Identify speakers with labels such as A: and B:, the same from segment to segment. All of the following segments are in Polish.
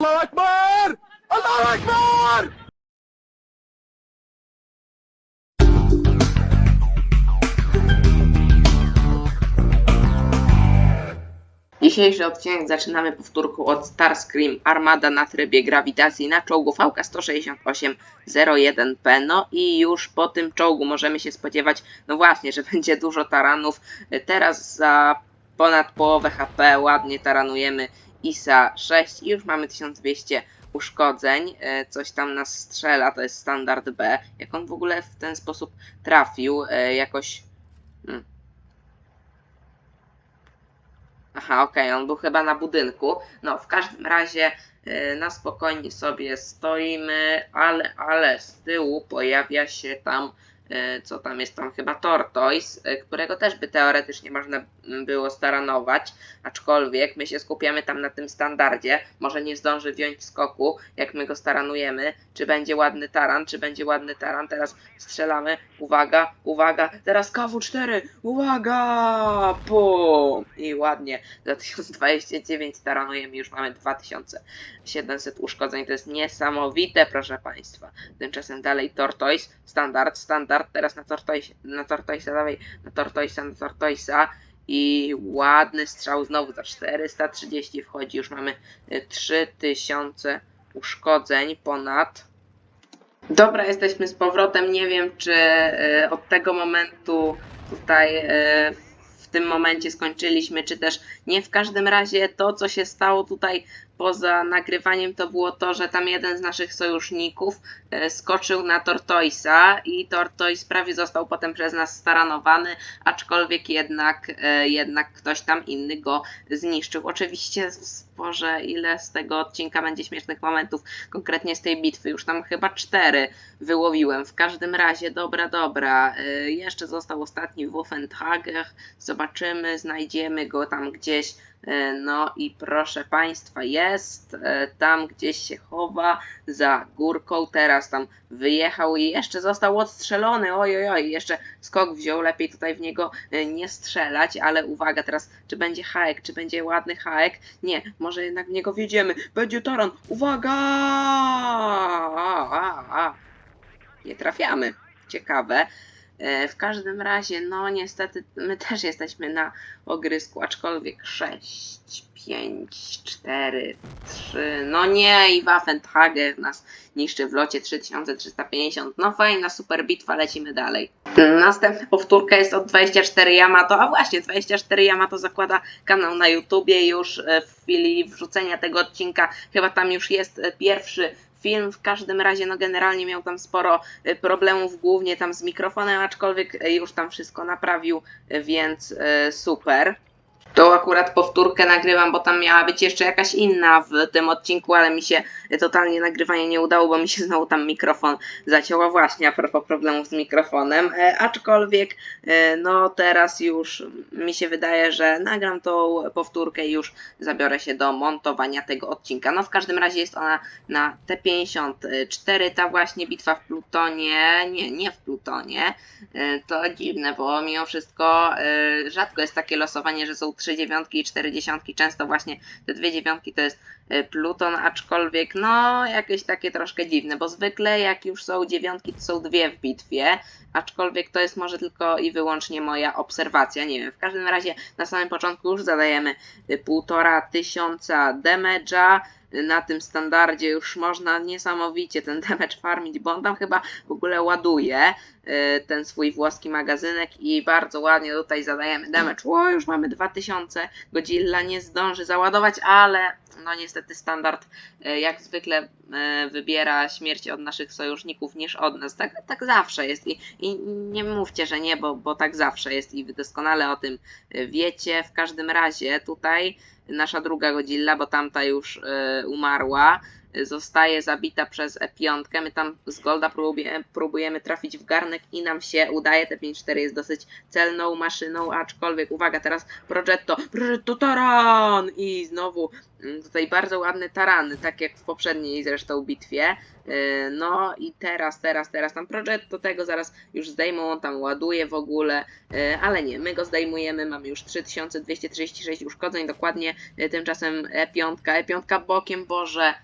A: Allah Akbar! Allah Akbar!
B: Dzisiejszy odcinek zaczynamy powtórką od Starscream Armada na trybie grawitacji na czołgu VK-168-01P. No i już po tym czołgu możemy się spodziewać, no właśnie, że będzie dużo taranów. Teraz za ponad połowę HP ładnie taranujemy ISA 6 i już mamy 1200 uszkodzeń. E, Coś tam nas strzela, to jest standard B. Jak on w ogóle w ten sposób trafił, e, jakoś... Hmm. Aha, okej, on był chyba na budynku. No, w każdym razie e, na spokojnie sobie stoimy, ale, ale z tyłu pojawia się tam, co tam jest tam chyba Tortoise, e, którego też by teoretycznie można było staranować, aczkolwiek my się skupiamy tam na tym standardzie. Może nie zdąży wziąć skoku, jak my go staranujemy. Czy będzie ładny taran, czy będzie ładny taran. Teraz strzelamy. Uwaga, uwaga. Teraz KW4. Uwaga! Bum! I ładnie. Za 1029 taranujemy. Już mamy 2700 uszkodzeń. To jest niesamowite, proszę Państwa. Tymczasem dalej Tortoise. Standard, standard. Teraz na Tortoise, na Tortoise, dalej na Tortoisa, na Tortoisa. I ładny strzał znowu za 430 wchodzi. Już mamy y, 3000 uszkodzeń ponad. Dobra, jesteśmy z powrotem. Nie wiem, czy y, od tego momentu tutaj y, w tym momencie skończyliśmy, czy też nie. W każdym razie to, co się stało tutaj poza nagrywaniem, to było to, że tam jeden z naszych sojuszników e, skoczył na Tortoisa i Tortoise prawie został potem przez nas staranowany, aczkolwiek jednak, e, jednak ktoś tam inny go zniszczył. Oczywiście, Boże, ile z tego odcinka będzie śmiesznych momentów, konkretnie z tej bitwy, już tam chyba cztery wyłowiłem. W każdym razie, dobra, dobra, e, jeszcze został ostatni Wolfenhager, zobaczymy, znajdziemy go tam gdzieś, No i proszę Państwa, jest e, tam gdzieś się chowa za górką. Teraz tam wyjechał i jeszcze został odstrzelony. Oj, oj, oj, jeszcze skok wziął. Lepiej tutaj w niego e, nie strzelać, ale uwaga teraz, czy będzie haek, czy będzie ładny haek? Nie, może jednak w niego wjedziemy. Będzie taran. Uwaga! A, a, a. Nie trafiamy. Ciekawe. E, W każdym razie, no niestety, my też jesteśmy na ogrysku, aczkolwiek 6, 5, 4, 3, no nie, i Waffenhager nas niszczy w locie 3350. No fajna, super bitwa, lecimy dalej. Następna powtórka jest od 24 Yamato, a właśnie 24 Yamato zakłada kanał na YouTubie już e, w chwili wrzucenia tego odcinka, chyba tam już jest e, pierwszy film. W każdym razie, no generalnie miał tam sporo y, problemów, głównie tam z mikrofonem, aczkolwiek y, już tam wszystko naprawił, y, więc super. To akurat powtórkę nagrywam, bo tam miała być jeszcze jakaś inna w tym odcinku, ale mi się totalnie nagrywanie nie udało, bo mi się znowu tam mikrofon zacięła właśnie a propos problemów z mikrofonem. E, aczkolwiek, e, no teraz już mi się wydaje, że nagram tą powtórkę i już zabiorę się do montowania tego odcinka. No w każdym razie jest ona na T54, ta właśnie bitwa w Plutonie, nie, nie w Plutonie, e, to dziwne, bo mimo wszystko e, rzadko jest takie losowanie, że są trzy dziewiątki i cztery dziesiątki, często właśnie te dwie dziewiątki to jest e, Pluton, aczkolwiek no jakieś takie troszkę dziwne, bo zwykle jak już są dziewiątki, to są dwie w bitwie, aczkolwiek to jest może tylko i wyłącznie moja obserwacja, nie wiem, w każdym razie na samym początku już zadajemy y, półtora tysiąca damage'a, y, na tym standardzie już można niesamowicie ten damage farmić, bo on tam chyba w ogóle ładuje. y, ten swój włoski magazynek i bardzo ładnie tutaj zadajemy damage. O, już mamy 2000, Godzilla nie zdąży załadować, ale no niestety standard y, jak zwykle y, wybiera śmierć od naszych sojuszników niż od nas. Tak, tak zawsze jest i, i nie mówcie, że nie, bo, bo tak zawsze jest i wy doskonale o tym wiecie. W każdym razie tutaj nasza druga Godzilla, bo tamta już umarła, zostaje zabita przez E5. My tam z Golda próbujemy, trafić w garnek i nam się udaje. T54 jest dosyć celną maszyną, aczkolwiek uwaga, teraz Progetto, Progetto taran! I znowu mm, tutaj bardzo ładny taran, tak jak w poprzedniej zresztą bitwie. Y, No i teraz, teraz, teraz tam Progetto tego zaraz już zdejmą, on tam ładuje w ogóle, y, ale nie, my go zdejmujemy, mamy już 3236 uszkodzeń dokładnie, y, tymczasem E5, E5 bokiem, Boże,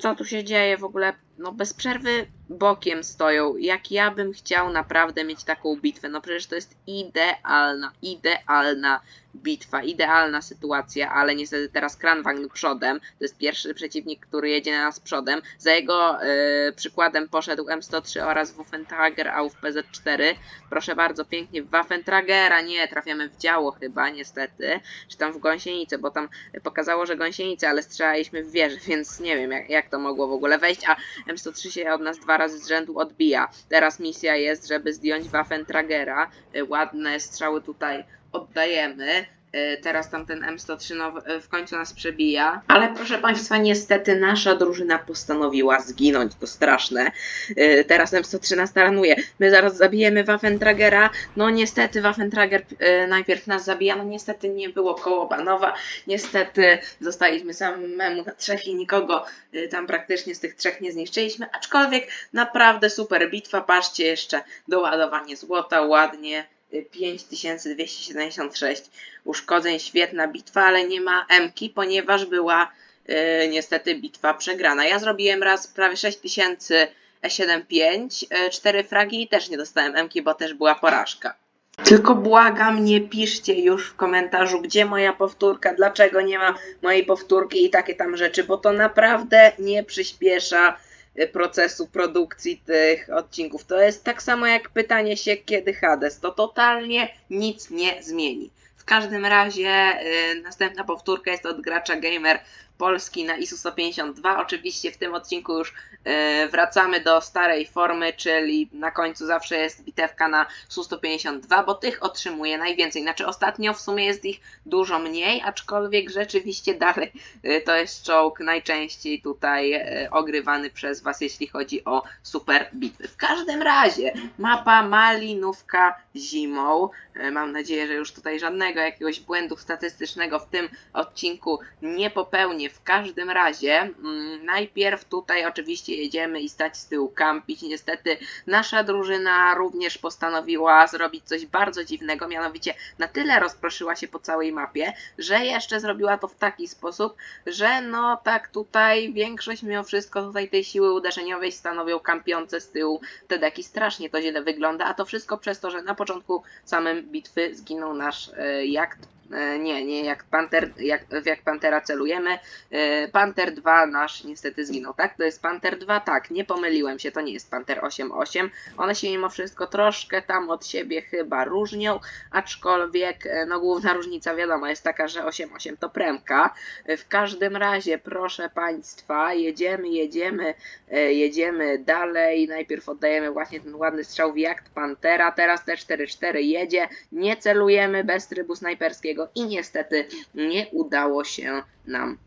B: Co tu się dzieje w ogóle? No bez przerwy bokiem stoją. Jak ja bym chciał naprawdę mieć taką bitwę. No przecież to jest idealna, idealna bitwa, idealna sytuacja, ale niestety teraz Kranwang przodem. To jest pierwszy przeciwnik, który jedzie na nas przodem. Za jego e, przykładem poszedł M103 oraz Waffentrager auf PZ4. Proszę bardzo, pięknie w Waffentragera. Nie, trafiamy w działo chyba, niestety. Czy tam w gąsienicę, bo tam pokazało, że gąsienicę, ale strzelaliśmy w wieżę, więc nie wiem jak, jak to mogło w ogóle wejść, a M103 się od nas dwa razy z rzędu odbija. Teraz misja jest, żeby zdjąć Waffentragera. Y, Ładne strzały tutaj oddajemy. Y, Teraz tamten M103 now- y, w końcu nas przebija. Ale proszę Państwa, niestety nasza drużyna postanowiła zginąć. To straszne. Y, Teraz M103 nas taranuje. My zaraz zabijemy Waffentragera. No niestety Waffentrager najpierw nas zabija. No niestety nie było koło Banowa. Niestety zostaliśmy samemu na trzech i nikogo tam praktycznie z tych trzech nie zniszczyliśmy. Aczkolwiek naprawdę super bitwa. Patrzcie jeszcze doładowanie złota ładnie. Y, 5276 uszkodzeń, świetna bitwa, ale nie ma Mki, ponieważ była y, niestety bitwa przegrana. Ja zrobiłem raz prawie 6000 E75, y, 4 fragi i też nie dostałem Mki, bo też była porażka. Tylko błagam, nie piszcie już w komentarzu, gdzie moja powtórka, dlaczego nie ma mojej powtórki i takie tam rzeczy, bo to naprawdę nie przyspiesza procesu produkcji tych odcinków. To jest tak samo jak pytanie się, kiedy Hades. To totalnie nic nie zmieni. W każdym razie y, następna powtórka jest od gracza gamer Polski na ISU 152. Oczywiście w tym odcinku już y, wracamy do starej formy, czyli na końcu zawsze jest bitewka na SU-152, bo tych otrzymuje najwięcej. Znaczy ostatnio w sumie jest ich dużo mniej, aczkolwiek rzeczywiście dalej y, to jest czołg najczęściej tutaj y, ogrywany przez Was, jeśli chodzi o super bitwy. W każdym razie mapa Malinówka zimą. Mam nadzieję, że już tutaj żadnego jakiegoś błędu statystycznego w tym odcinku nie popełnię. W każdym razie mm, najpierw tutaj oczywiście jedziemy i stać z tyłu kampić. Niestety nasza drużyna również postanowiła zrobić coś bardzo dziwnego, mianowicie na tyle rozproszyła się po całej mapie, że jeszcze zrobiła to w taki sposób, że no tak tutaj większość mimo wszystko tutaj tej siły uderzeniowej stanowią kampiące z tyłu te deki. Strasznie to źle wygląda, a to wszystko przez to, że na początku samym bitwy zginął nasz e, jakt Nie, nie, jak, Panter, jak jak Pantera celujemy. E, Panter 2 nasz niestety zginął, tak? To jest Panter 2? Tak, nie pomyliłem się, to nie jest Panter 8.8. One się mimo wszystko troszkę tam od siebie chyba różnią, aczkolwiek e, no główna różnica wiadomo jest taka, że 8.8 to premka. E, W każdym razie, proszę Państwa, jedziemy, jedziemy, e, jedziemy dalej. Najpierw oddajemy właśnie ten ładny strzał w jakt Pantera, teraz T4-4 jedzie, nie celujemy bez trybu snajperskiego i niestety nie udało się nam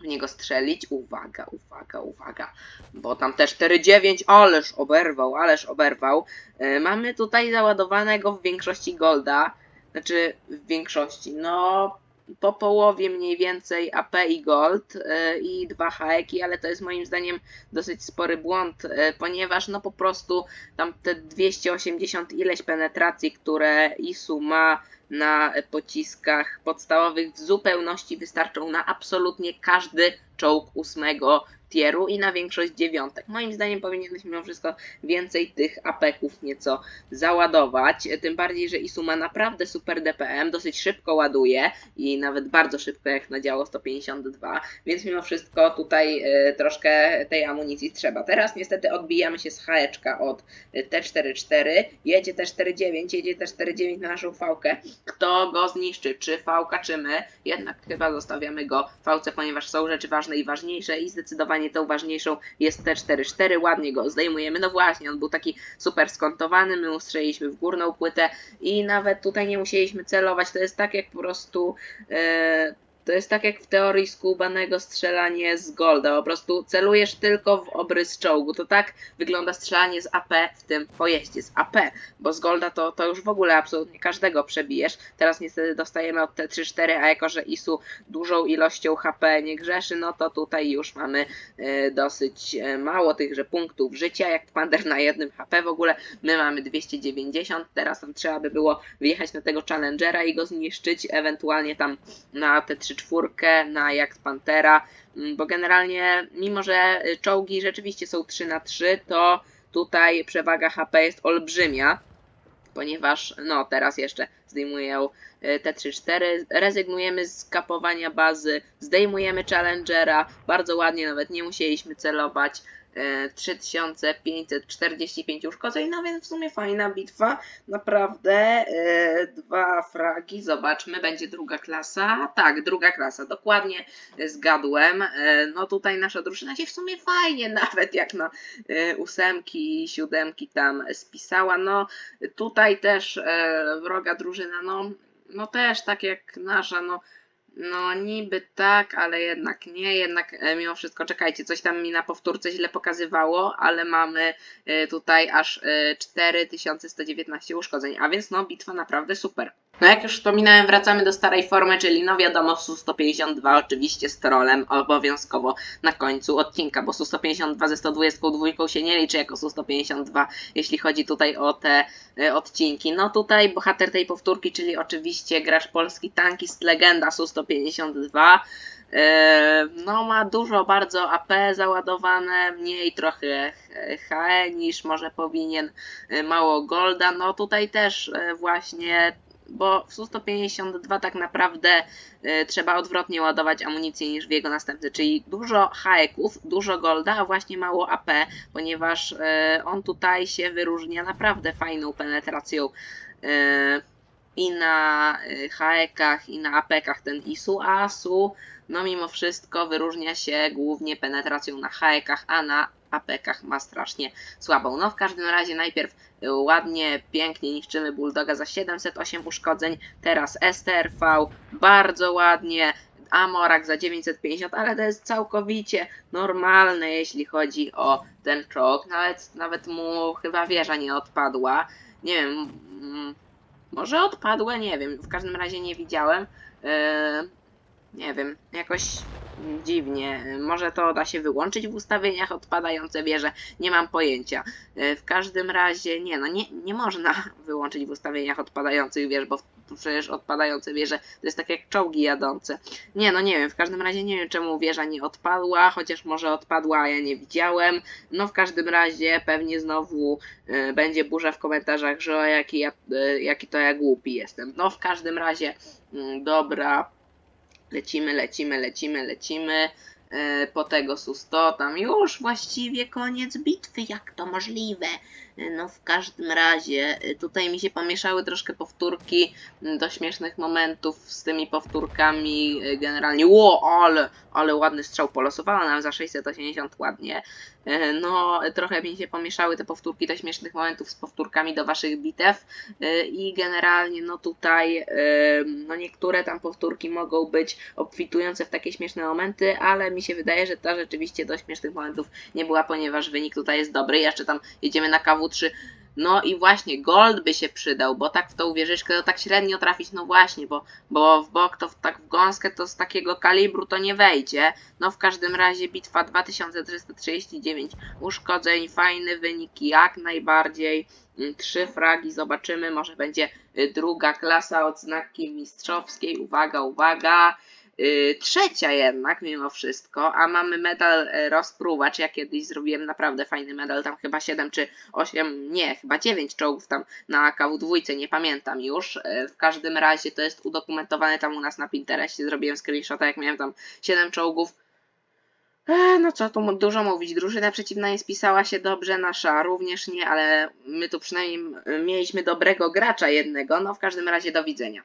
B: w niego strzelić. Uwaga, uwaga, uwaga, bo tam te 4-9, ależ oberwał, ależ oberwał. E, Mamy tutaj załadowanego w większości golda, znaczy w większości, no po połowie mniej więcej AP i gold e, i dwa haeki, ale to jest moim zdaniem dosyć spory błąd, e, ponieważ no po prostu tam te 280 ileś penetracji, które ISU ma na pociskach podstawowych w zupełności wystarczą na absolutnie każdy czołg ósmego tieru i na większość dziewiątek. Moim zdaniem powinieneś mimo wszystko więcej tych apeków nieco załadować, tym bardziej, że ISU ma naprawdę super DPM, dosyć szybko ładuje i nawet bardzo szybko jak na działo 152, więc mimo wszystko tutaj e, troszkę tej amunicji trzeba. Teraz niestety odbijamy się z haeczka od e, T44, jedzie T49, jedzie T49 na naszą fałkę. Kto go zniszczy, czy fałka, czy my? Jednak chyba zostawiamy go fałce, ponieważ są rzeczy ważne i ważniejsze i zdecydowanie tą ważniejszą jest T44, ładnie go zdejmujemy. No właśnie, on był taki super skontowany, my ustrzeliliśmy w górną płytę i nawet tutaj nie musieliśmy celować, to jest tak jak po prostu... E, to jest tak jak w teorii skubanego strzelanie z Golda. Po prostu celujesz tylko w obrys czołgu. To tak wygląda strzelanie z AP w tym pojeździe, z AP. Bo z Golda to, to już w ogóle absolutnie każdego przebijesz. Teraz niestety dostajemy od T3-4, a jako że ISU dużą ilością HP nie grzeszy, no to tutaj już mamy e, dosyć e, mało tychże punktów życia, jak Pander na jednym HP w ogóle. My mamy 290, teraz tam trzeba by było wjechać na tego Challengera i go zniszczyć, ewentualnie tam na T3 czwórkę na Jax Pantera, mm, bo generalnie, mimo że y, czołgi rzeczywiście są 3 na 3, to tutaj przewaga HP jest olbrzymia, ponieważ no teraz jeszcze zdejmuję y, te 3-4, rezygnujemy z kapowania bazy, zdejmujemy Challengera, bardzo ładnie, nawet nie musieliśmy celować, 3545 uszkodzeń, no więc w sumie fajna bitwa, naprawdę, y, dwa fragi, zobaczmy, będzie druga klasa, tak, druga klasa, dokładnie zgadłem, y, no tutaj nasza drużyna się w sumie fajnie, nawet jak na ósemki siódemki tam spisała, no tutaj też e, wroga drużyna, no, no też tak jak nasza, no, no niby tak, ale jednak nie, jednak e, mimo wszystko, czekajcie, coś tam mi na powtórce źle pokazywało, ale mamy e, tutaj aż e, 4119 uszkodzeń, a więc no bitwa naprawdę super. No jak już wspominałem, wracamy do starej formy, czyli no wiadomo Su-152 oczywiście z trolem obowiązkowo na końcu odcinka, bo Su-152 ze 122 się nie liczy jako Su-152, jeśli chodzi tutaj o te e, odcinki. No tutaj bohater tej powtórki, czyli oczywiście gracz polski tankist legenda Su-152. E, No, ma dużo bardzo AP załadowane, mniej trochę HE niż może powinien, e, mało golda. No tutaj też właśnie bo w Su-152 tak naprawdę y, trzeba odwrotnie ładować amunicję niż w jego następcy, czyli dużo haeków, dużo golda, a właśnie mało AP, ponieważ y, on tutaj się wyróżnia naprawdę fajną penetracją y, i na haekach, i na apekach ten Isu, a Asu no mimo wszystko wyróżnia się głównie penetracją na haekach, a na apekach ma strasznie słabą. No w każdym razie najpierw y, ładnie, pięknie niszczymy Bulldoga za 708 uszkodzeń, teraz STRV, bardzo ładnie, Amorak za 950, ale to jest całkowicie normalne, jeśli chodzi o ten czołg. Nawet, nawet mu chyba wieża nie odpadła. Nie wiem, mm, może odpadła, nie wiem. W każdym razie nie widziałem. Yy, nie wiem, jakoś dziwnie. Może to da się wyłączyć w ustawieniach odpadające wieże, nie mam pojęcia. Yy, W każdym razie, nie no, nie, nie można wyłączyć w ustawieniach odpadających wież, bo przecież odpadające wieże to jest tak jak czołgi jadące. Nie no, nie wiem, w każdym razie nie wiem czemu wieża nie odpadła, chociaż może odpadła, a ja nie widziałem. No w każdym razie pewnie znowu y, będzie burza w komentarzach, że o jaki, ja, y, jaki to ja głupi jestem. No w każdym razie, mm, dobra, lecimy, lecimy, lecimy, lecimy. y, Po tego Su-100 tam już właściwie koniec bitwy, jak to możliwe? Y, No w każdym razie, y, tutaj mi się pomieszały troszkę powtórki y, do śmiesznych momentów z tymi powtórkami y, generalnie. Ło, ale, ale ładny strzał polosowała nam za 680 ładnie. E, No, trochę mi się pomieszały te powtórki do śmiesznych momentów z powtórkami do waszych bitew i generalnie no tutaj no niektóre tam powtórki mogą być obfitujące w takie śmieszne momenty, ale mi się wydaje, że ta rzeczywiście do śmiesznych momentów nie była, ponieważ wynik tutaj jest dobry. Jeszcze tam jedziemy na KW3. No i właśnie gold by się przydał, bo tak w tą wieżyczkę to tak średnio trafić, no właśnie, bo, bo w bok to w, tak w gąskę to z takiego kalibru to nie wejdzie. No w każdym razie bitwa 2339 uszkodzeń, fajny wynik jak najbardziej. Mm, Trzy fragi, zobaczymy, może będzie y, druga klasa odznaki mistrzowskiej. Uwaga, uwaga. Y, Trzecia jednak mimo wszystko, a mamy medal e, rozpruwacz. Ja kiedyś zrobiłem naprawdę fajny medal, tam chyba 7 czy 8, nie, chyba 9 czołgów tam na KW2, nie pamiętam już. E, W każdym razie to jest udokumentowane tam u nas na Pinterestie. Zrobiłem screenshota, jak miałem tam 7 czołgów. E, no co tu dużo mówić, drużyna przeciwna nie spisała się dobrze, nasza również nie, ale my tu przynajmniej mieliśmy dobrego gracza jednego, no w każdym razie do widzenia.